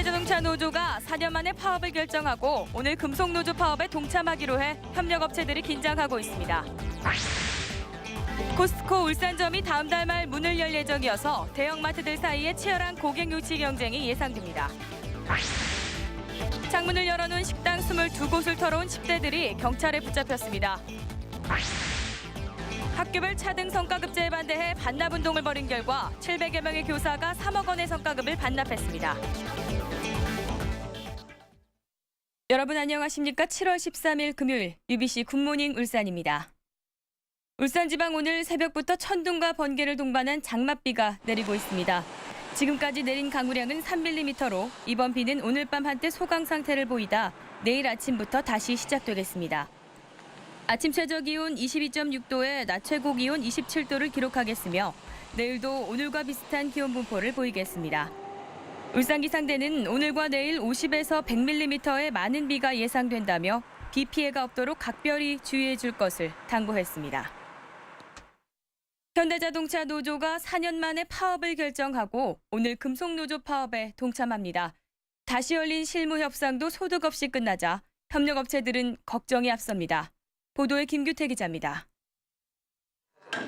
현대자동차 노조가 4년 만에 파업을 결정하고 오늘 금속노조 파업에 동참하기로 해 협력업체들이 긴장하고 있습니다. 코스트코 울산점이 다음 달 말 문을 열 예정이어서 대형마트들 사이에 치열한 고객 유치 경쟁이 예상됩니다. 창문을 열어놓은 식당 22곳을 털어온 10대들이 경찰에 붙잡혔습니다. 학교별 차등 성과급제에 반대해 반납 운동을 벌인 결과 700여 명의 교사가 3억 원의 성과급을 반납했습니다. 여러분 안녕하십니까? 7월 13일 금요일 UBC 굿모닝 울산입니다. 울산 지방 오늘 새벽부터 천둥과 번개를 동반한 장맛비가 내리고 있습니다. 지금까지 내린 강우량은 3mm로 이번 비는 오늘 밤 한때 소강 상태를 보이다 내일 아침부터 다시 시작되겠습니다. 아침 최저 기온 22.6도에 낮 최고 기온 27도를 기록하겠으며 내일도 오늘과 비슷한 기온 분포를 보이겠습니다. 울산 기상대는 오늘과 내일 50에서 100mm의 많은 비가 예상된다며 비 피해가 없도록 각별히 주의해 줄 것을 당부했습니다. 현대자동차 노조가 4년 만에 파업을 결정하고 오늘 금속노조 파업에 동참합니다. 다시 열린 실무 협상도 소득 없이 끝나자 협력업체들은 걱정이 앞섭니다. 보도에 김규태 기자입니다.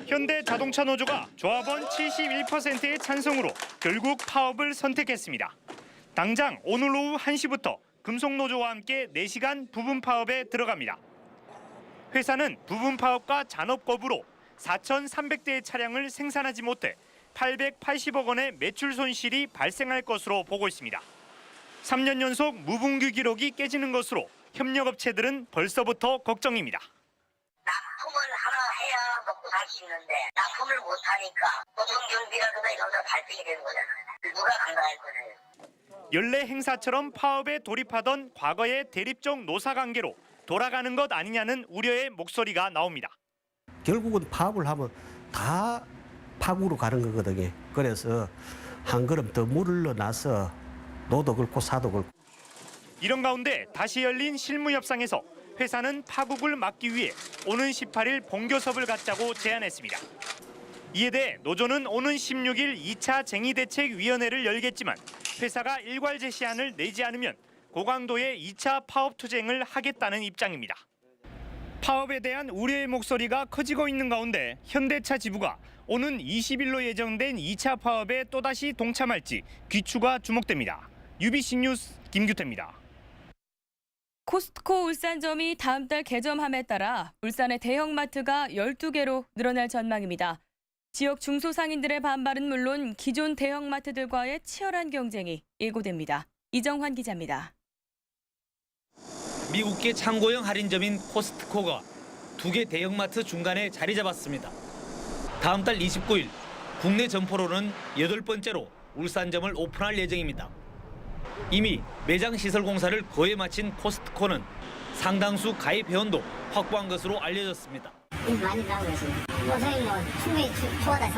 현대 자동차 노조가 조합원 71%의 찬성으로 결국 파업을 선택했습니다. 당장 오늘 오후 1시부터 금속노조와 함께 4시간 부분 파업에 들어갑니다. 회사는 부분 파업과 잔업 거부로 4,300대의 차량을 생산하지 못해 880억 원의 매출 손실이 발생할 것으로 보고 있습니다. 3년 연속 무분규 기록이 깨지는 것으로 협력업체들은 벌써부터 걱정입니다. 납품을 하나 해야 먹고 살 수 있는데 납품을 못 하니까 보존경비라든가 이런 거 발생이 되는 거잖아요. 누가 감당할 거예요? 연례 행사처럼 파업에 돌입하던 과거의 대립적 노사 관계로 돌아가는 것 아니냐는 우려의 목소리가 나옵니다. 결국은 파업을 하면 다 파국으로 가는 거거든요. 그래서 한 걸음 더 물을 넣어서 노도 긁고 사도 긁고 이런 가운데 다시 열린 실무 협상에서 회사는 파국을 막기 위해 오는 18일 본교섭을 갖자고 제안했습니다. 이에 대해 노조는 오는 16일 2차 쟁의대책위원회를 열겠지만 회사가 일괄 제시안을 내지 않으면 고강도의 2차 파업 투쟁을 하겠다는 입장입니다. 파업에 대한 우려의 목소리가 커지고 있는 가운데 현대차 지부가 오는 20일로 예정된 2차 파업에 또다시 동참할지 귀추가 주목됩니다. UBC 뉴스 김규태입니다. 코스트코 울산점이 다음 달 개점함에 따라 울산의 대형마트가 12개로 늘어날 전망입니다. 지역 중소상인들의 반발은 물론 기존 대형마트들과의 치열한 경쟁이 예고됩니다. 이정환 기자입니다. 미국계 창고형 할인점인 코스트코가 두 개 대형마트 중간에 자리 잡았습니다. 다음 달 29일 국내 점포로는 여덟 번째로 울산점을 오픈할 예정입니다. 이미 매장 시설 공사를 거의 마친 코스트코는 상당수 가입 회원도 확보한 것으로 알려졌습니다. 일 많이 나오고 있습니다. 뭐 저희 뭐 충분히 좋아다.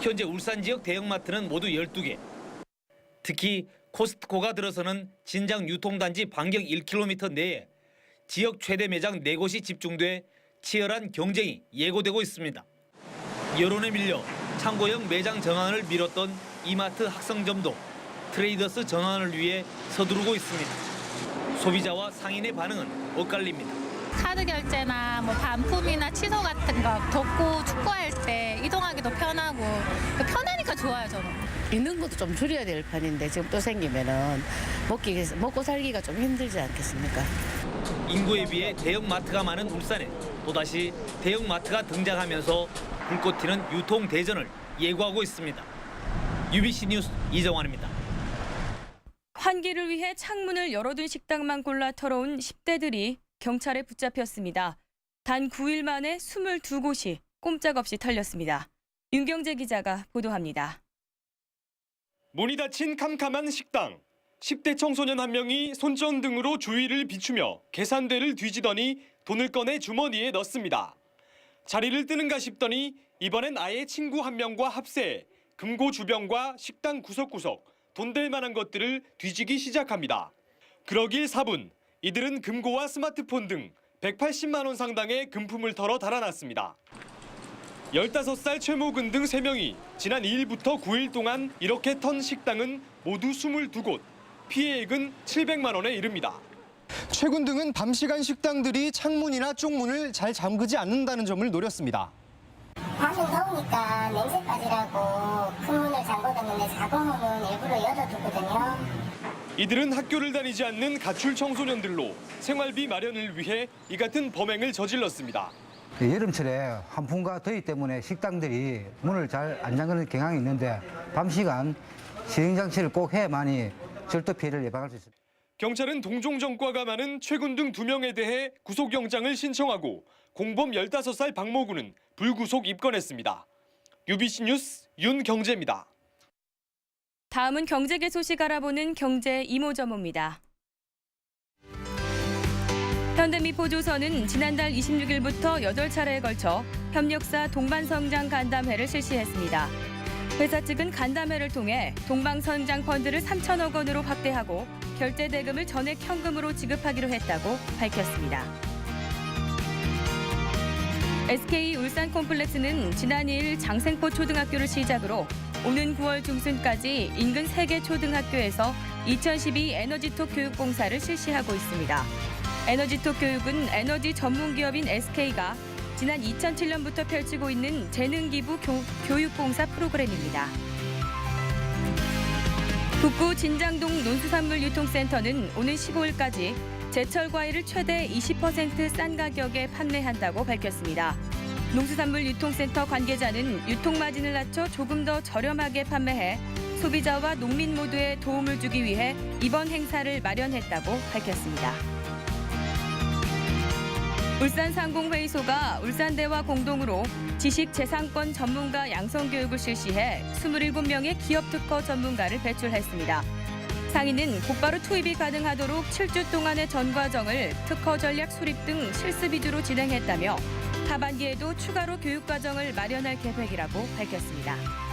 현재 울산 지역 대형마트는 모두 12개. 특히 코스트코가 들어서는 진장 유통단지 반경 1km 내에 지역 최대 매장 4곳이 집중돼 치열한 경쟁이 예고되고 있습니다. 여론에 밀려 창고형 매장 전환을 미뤘던 이마트 학성점도 트레이더스 전환을 위해 서두르고 있습니다. 소비자와 상인의 반응은 엇갈립니다. 카드 결제나 뭐 반품이나 취소 같은 거 덥고 축구할 때 이동하기도 편하고 그 편하니까 좋아요 저는. 있는 것도 좀 줄여야 될 판인데 지금 또 생기면은 먹기 먹고 살기가 좀 힘들지 않겠습니까? 인구에 비해 대형 마트가 많은 울산에 또다시 대형 마트가 등장하면서 불꽃 튀는 유통 대전을 예고하고 있습니다. UBC 뉴스 이정환입니다. 환기를 위해 창문을 열어둔 식당만 골라 털어온 10대들이 경찰에 붙잡혔습니다. 단 9일 만에 22곳이 꼼짝없이 털렸습니다. 윤경재 기자가 보도합니다. 문이 닫힌 캄캄한 식당. 10대 청소년 한 명이 손전 등으로 주위를 비추며 계산대를 뒤지더니 돈을 꺼내 주머니에 넣습니다. 자리를 뜨는가 싶더니 이번엔 아예 친구 한 명과 합세해 금고 주변과 식당 구석구석 돈될 만한 것들을 뒤지기 시작합니다. 그러길 4분 이들은 금고와 스마트폰 등 180만 원 상당의 금품을 털어 달아났습니다. 15살 최모근 등 3명이 지난 2일부터 9일 동안 이렇게 턴 식당은 모두 22곳, 피해액은 700만 원에 이릅니다. 최근 등은 밤 시간 식당들이 창문이나 쪽문을 잘 잠그지 않는다는 점을 노렸습니다. 밤이 더우니까 냄새까지라고 큰 문을 잠궈뒀는데 자동문은 일부러 열어두거든요. 이들은 학교를 다니지 않는 가출 청소년들로 생활비 마련을 위해 이 같은 범행을 저질렀습니다. 그 여름철에 환풍과 더위 때문에 식당들이 문을 잘 안 잠그는 경향이 있는데 밤 시간 시행 장치를 꼭 해야만이 절도 피해를 예방할 수 있습니다. 경찰은 동종전과가 많은 최군 등두 명에 대해 구속영장을 신청하고 공범 15살 박모군은 불구속 입건했습니다. UBC 뉴스 윤경재입니다. 다음은 경제계 소식 알아보는 경제 이모저모입니다. 현대미포조선은 지난달 26일부터 8차례에 걸쳐 협력사 동반성장 간담회를 실시했습니다. 회사 측은 간담회를 통해 동방성장 펀드를 3천억 원으로 확대하고 결제 대금을 전액 현금으로 지급하기로 했다고 밝혔습니다. SK 울산 콤플렉스는 지난 2일 장생포 초등학교를 시작으로 오는 9월 중순까지 인근 3개 초등학교에서 2012 에너지톡 교육 봉사를 실시하고 있습니다. 에너지톡 교육은 에너지 전문 기업인 SK가 지난 2007년부터 펼치고 있는 재능기부 교, 교육봉사 프로그램입니다. 북구 진장동 논수산물 유통센터는 오는 15일까지 제철 과일을 최대 20%싼 가격에 판매한다고 밝혔습니다. 농수산물 유통센터 관계자는 유통 마진을 낮춰 조금 더 저렴하게 판매해 소비자와 농민 모두에 도움을 주기 위해 이번 행사를 마련했다고 밝혔습니다. 울산상공회의소가 울산대와 공동으로 지식재산권 전문가 양성교육을 실시해 27명의 기업특허 전문가를 배출했습니다. 상인은 곧바로 투입이 가능하도록 7주 동안의 전 과정을 특허 전략 수립 등 실습 위주로 진행했다며 하반기에도 추가로 교육 과정을 마련할 계획이라고 밝혔습니다.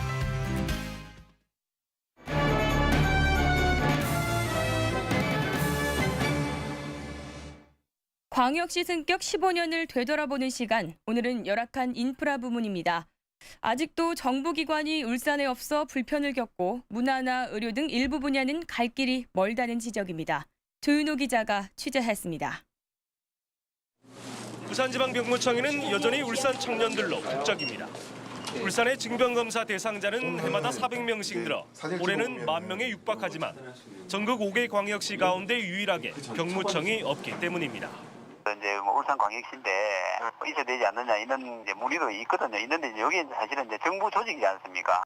광역시 승격 15년을 되돌아보는 시간. 오늘은 열악한 인프라 부문입니다. 아직도 정부기관이 울산에 없어 불편을 겪고 문화나 의료 등 일부 분야는 갈 길이 멀다는 지적입니다. 조윤호 기자가 취재했습니다. 부산지방병무청에는 여전히 울산 청년들로 북적입니다. 울산의 징병검사 대상자는 해마다 400명씩 늘어 올해는 만 명에 육박하지만 전국 5개 광역시 가운데 유일하게 병무청이 없기 때문입니다. 이제 뭐 울산광역시인데 뭐 있어야 되지 않느냐 이런 이제 문의도 있거든요. 있는데 이제 여기 사실은 이제 정부 조직이지 않습니까?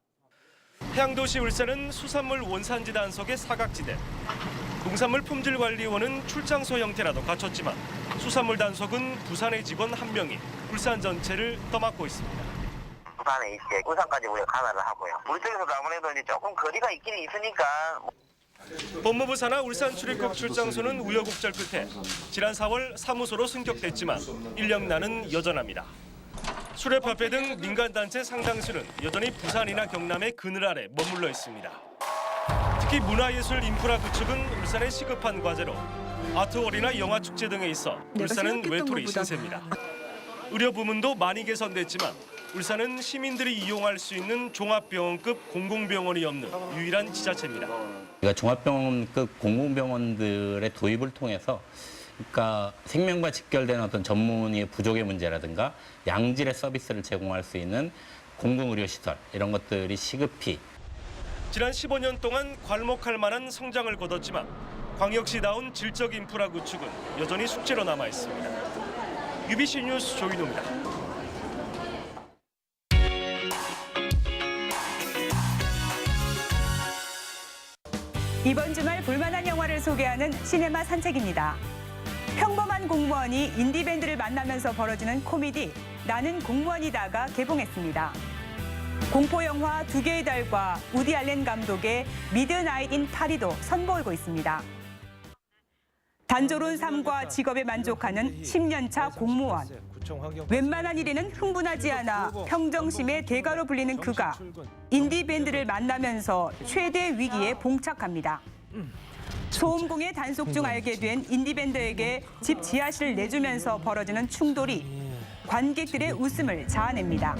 해양도시 울산은 수산물 원산지 단속의 사각지대. 농산물 품질 관리원은 출장소 형태라도 갖췄지만 수산물 단속은 부산의 직원 한 명이 울산 전체를 떠맡고 있습니다. 부산에 이제 울산까지 우리가 가나를 하고요. 우리 쪽에서도 아무래도 이제 조금 거리가 있긴 있으니까 법무부 산하 울산 출입국 출장소는 우여곡절 끝에 지난 4월 사무소로 승격됐지만 인력난은 여전합니다. 수렵협회 등 민간단체 상당수는 여전히 부산이나 경남의 그늘 아래 머물러 있습니다. 특히 문화예술 인프라 구축은 울산의 시급한 과제로 아트월이나 영화축제 등에 있어 울산은 외톨이 신세입니다. 의료 부문도 많이 개선됐지만 울산은 시민들이 이용할 수 있는 종합병원급 공공병원이 없는 유일한 지자체입니다. 그러니까 종합병원급 공공병원들의 도입을 통해서 그러니까 생명과 직결된 어떤 전문의의 부족의 문제라든가 양질의 서비스를 제공할 수 있는 공공의료시설 이런 것들이 시급히 지난 15년 동안 괄목할 만한 성장을 거뒀지만 광역시다운 질적 인프라 구축은 여전히 숙제로 남아 있습니다. UBC 뉴스 조인호입니다. 이번 주말 볼만한 영화를 소개하는 시네마 산책입니다. 평범한 공무원이 인디밴드를 만나면서 벌어지는 코미디 나는 공무원이다가 개봉했습니다. 공포 영화 두 개의 달과 우디 알렌 감독의 미드나잇 인 파리도 선보이고 있습니다. 단조로운 삶과 직업에 만족하는 10년차 공무원. 웬만한 일에는 흥분하지 않아 평정심의 대가로 불리는 그가 인디밴드를 만나면서 최대 위기에 봉착합니다. 소음공의 단속 중 알게 된 인디밴드에게 집 지하실을 내주면서 벌어지는 충돌이 관객들의 웃음을 자아냅니다.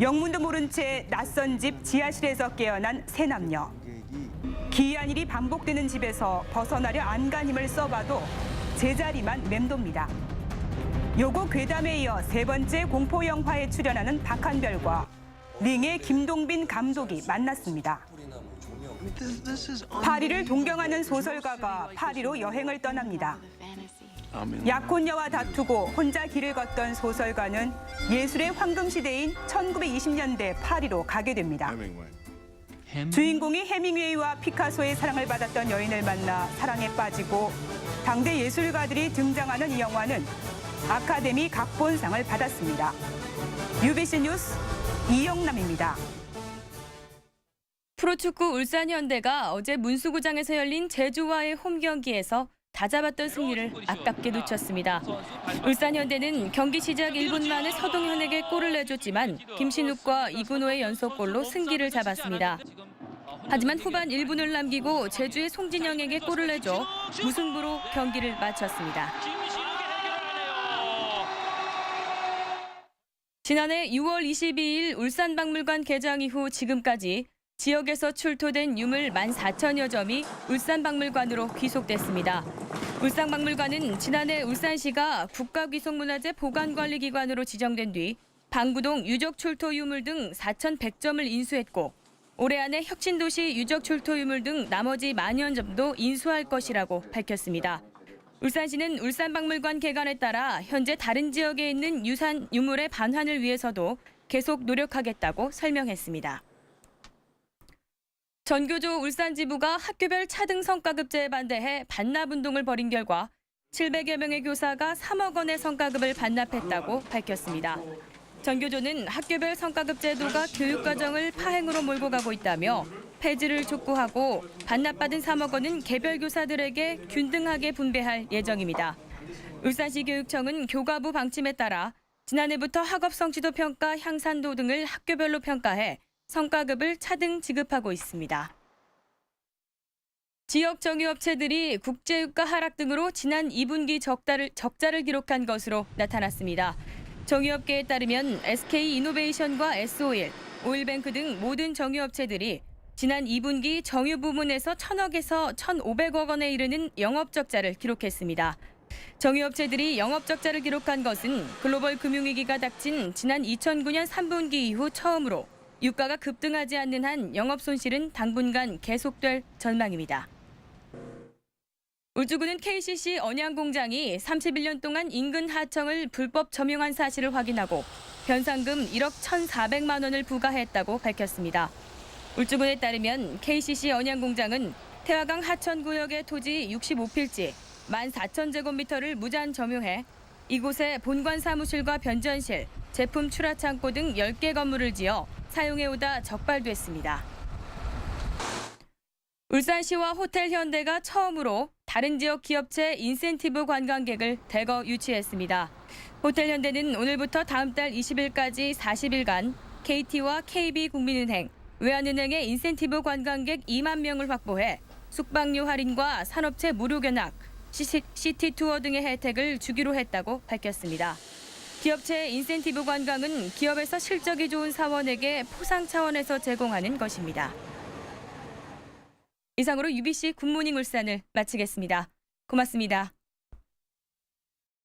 영문도 모른 채 낯선 집 지하실에서 깨어난 세 남녀. 기이한 일이 반복되는 집에서 벗어나려 안간힘을 써봐도 제자리만 맴돕니다. 요고 괴담에 이어 세 번째 공포 영화에 출연하는 박한별과 링의 김동빈 감독이 만났습니다. 파리를 동경하는 소설가가 파리로 여행을 떠납니다. 약혼녀와 다투고 혼자 길을 걷던 소설가는 예술의 황금 시대인 1920년대 파리로 가게 됩니다. 주인공이 해밍웨이와 피카소의 사랑을 받았던 여인을 만나 사랑에 빠지고 당대 예술가들이 등장하는 이 영화는 아카데미 각본상을 받았습니다. UBC 뉴스 이영남입니다. 프로축구 울산 현대가 어제 문수구장에서 열린 제주와의 홈 경기에서 다 잡았던 승리를 아깝게 놓쳤습니다. 울산 현대는 경기 시작 1분 만에 서동현에게 골을 내줬지만 김신욱과 이근호의 연속골로 승기를 잡았습니다. 하지만 후반 1분을 남기고 제주의 송진영에게 골을 내줘 무승부로 경기를 마쳤습니다. 지난해 6월 22일 울산박물관 개장 이후 지금까지 지역에서 출토된 유물 14,000여 점이 울산박물관으로 귀속됐습니다. 울산박물관은 지난해 울산시가 국가귀속문화재 보관관리기관으로 지정된 뒤 방구동 유적 출토 유물 등 4,100점을 인수했고 올해 안에 혁신도시 유적 출토 유물 등 나머지 만여 점도 인수할 것이라고 밝혔습니다. 울산시는 울산박물관 개관에 따라 현재 다른 지역에 있는 유산 유물의 반환을 위해서도 계속 노력하겠다고 설명했습니다. 전교조 울산지부가 학교별 차등 성과급제에 반대해 반납 운동을 벌인 결과 700여 명의 교사가 3억 원의 성과급을 반납했다고 밝혔습니다. 전교조는 학교별 성과급 제도가 교육과정을 파행으로 몰고 가고 있다며 폐지를 촉구하고 반납받은 3억 원은 개별 교사들에게 균등하게 분배할 예정입니다. 울산시 교육청은 교과부 방침에 따라 지난해부터 학업 성취도 평가, 향산도 등을 학교별로 평가해 성과급을 차등 지급하고 있습니다. 지역 정유업체들이 국제유가 하락 등으로 지난 2분기 적자를, 적자를 기록한 것으로 나타났습니다. 정유업계에 따르면 SK 이노베이션과 S-오일, 오일뱅크 등 모든 정유업체들이 지난 2분기 정유 부문에서 1천억에서 1,500억 원에 이르는 영업 적자를 기록했습니다. 정유업체들이 영업 적자를 기록한 것은 글로벌 금융위기가 닥친 지난 2009년 3분기 이후 처음으로 유가가 급등하지 않는 한 영업 손실은 당분간 계속될 전망입니다. 울주군은 KCC 언양 공장이 31년 동안 인근 하청을 불법 점용한 사실을 확인하고 변상금 1억 1,400만 원을 부과했다고 밝혔습니다. 울주군에 따르면 KCC 언양 공장은 태화강 하천 구역의 토지 65필지 14,000제곱미터를 무단 점용해 이곳에 본관 사무실과 변전실, 제품 출하 창고 등 10개 건물을 지어 사용해오다 적발됐습니다. 울산시와 호텔 현대가 처음으로 다른 지역 기업체 인센티브 관광객을 대거 유치했습니다. 호텔 현대는 오늘부터 다음 달 20일까지 40일간 KT와 KB국민은행, 외환은행의 인센티브 관광객 2만 명을 확보해 숙박료 할인과 산업체 무료 견학, 시티 투어 등의 혜택을 주기로 했다고 밝혔습니다. 기업체 인센티브 관광은 기업에서 실적이 좋은 사원에게 포상 차원에서 제공하는 것입니다. 이상으로 UBC 굿모닝 울산을 마치겠습니다. 고맙습니다.